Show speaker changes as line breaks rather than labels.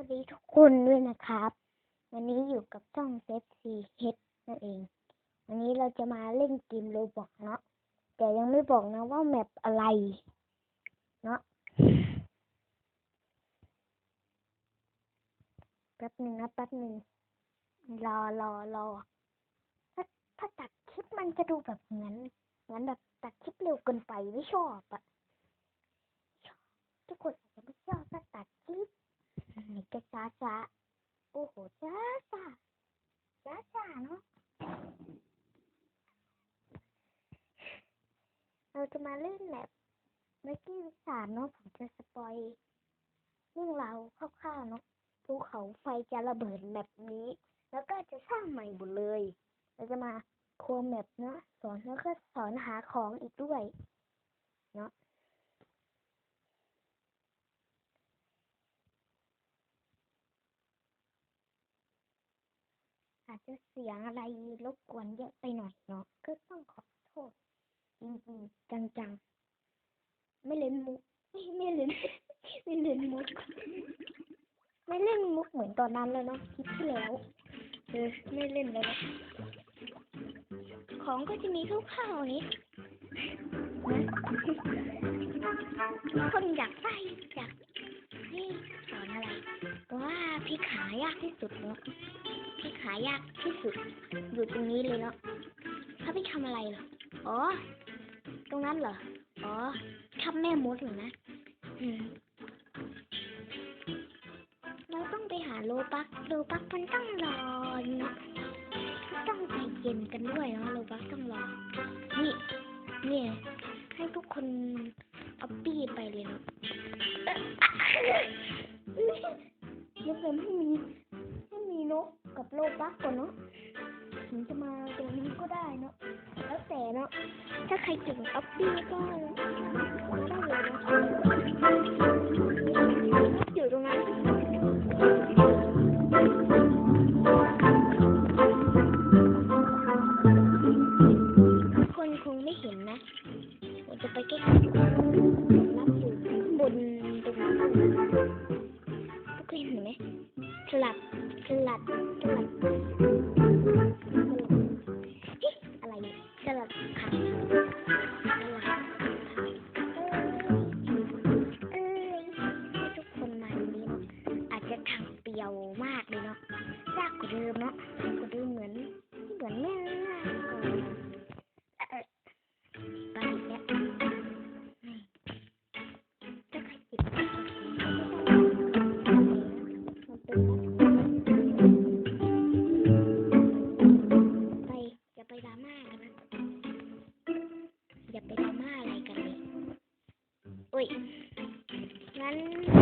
วัสดีทุกคนด้วยนะครับ วันนี้อยู่กับช่องเซฟซีเฮดนั่นเอง วันนี้เราจะมาเล่นเกมโรบอกเนาะแต่ยังไม่บอกนะว่าแมปอะไร เนาะแป๊บหนึ่งนะแป๊บหนึ่งรอรอรอถ้าถ้าตัดคลิปมันจะดูแบบเหมือนเหมือนแบบตัดคลิปเร็วเกินไปไม่ชอบอะทุกคนอาจจะไม่ชอบถ้าตัดคลิป ก็ช้าช้าโอ้โหช้าช้าช้าช้าเนาะเราจะมาเล่นแบบเมื่อกี้สานเนาะผมจะสปอยเรื่องราวคร่าวๆเนาะภูเขาไฟจะระเบิดแบบนี้ แล้วก็จะสร้างใหม่หมดเลย เราจะมาโคมแมปเนาะสอนแล้วก็สอนหาของอีกด้วย เนาะ อาจจะเสียงอะไรรบกวนเยอะไปหน่อยเนาะก็ต้องขอโทษจริงๆจังๆ ไม่เล่นมุกไม่ไม่เล่นไม่เล่นมุกไม่เล่นมุกเหมือนตอนนั้นแล้วเนาะคลิปที่แล้วเออไม่เล่นแล้วนะของก็จะมีคร่าวๆนี้นะคนอยากได้อยากให้สอนอะไรว่าพี่ขายากที่สุดเนาะายากที่สุด อยู่ตรงนี้เลยเนาะเขาไปทำอะไรเหรอ อ๋อ ตรงนั้นเหรอ อ๋อทำแม่มดเหรอนะอืมเราต้องไปหาโลบัก โลบักมันต้องรอเนาะต้องใจเย็นกันด้วยเนาะโลบักต้องรอ นี่เนี่ยให้ทุกคนเอาปี้ไปเลยเนาะยกเว้นให้มีให้มี โลบักก่อนเนาะถึงจะมาตรงนี้ก็ได้เนาะแล้วแต่เนาะถ้าใครเก่งอัพปี้ก็มาได้เลยเนาะอยู่ตรงนั้นคนคงไม่เห็นนะเราจะไปใกล้ๆรับอยู่บนตรงนั้นทุกคนเห็นไหมสลับ ส อุ้ยงั้น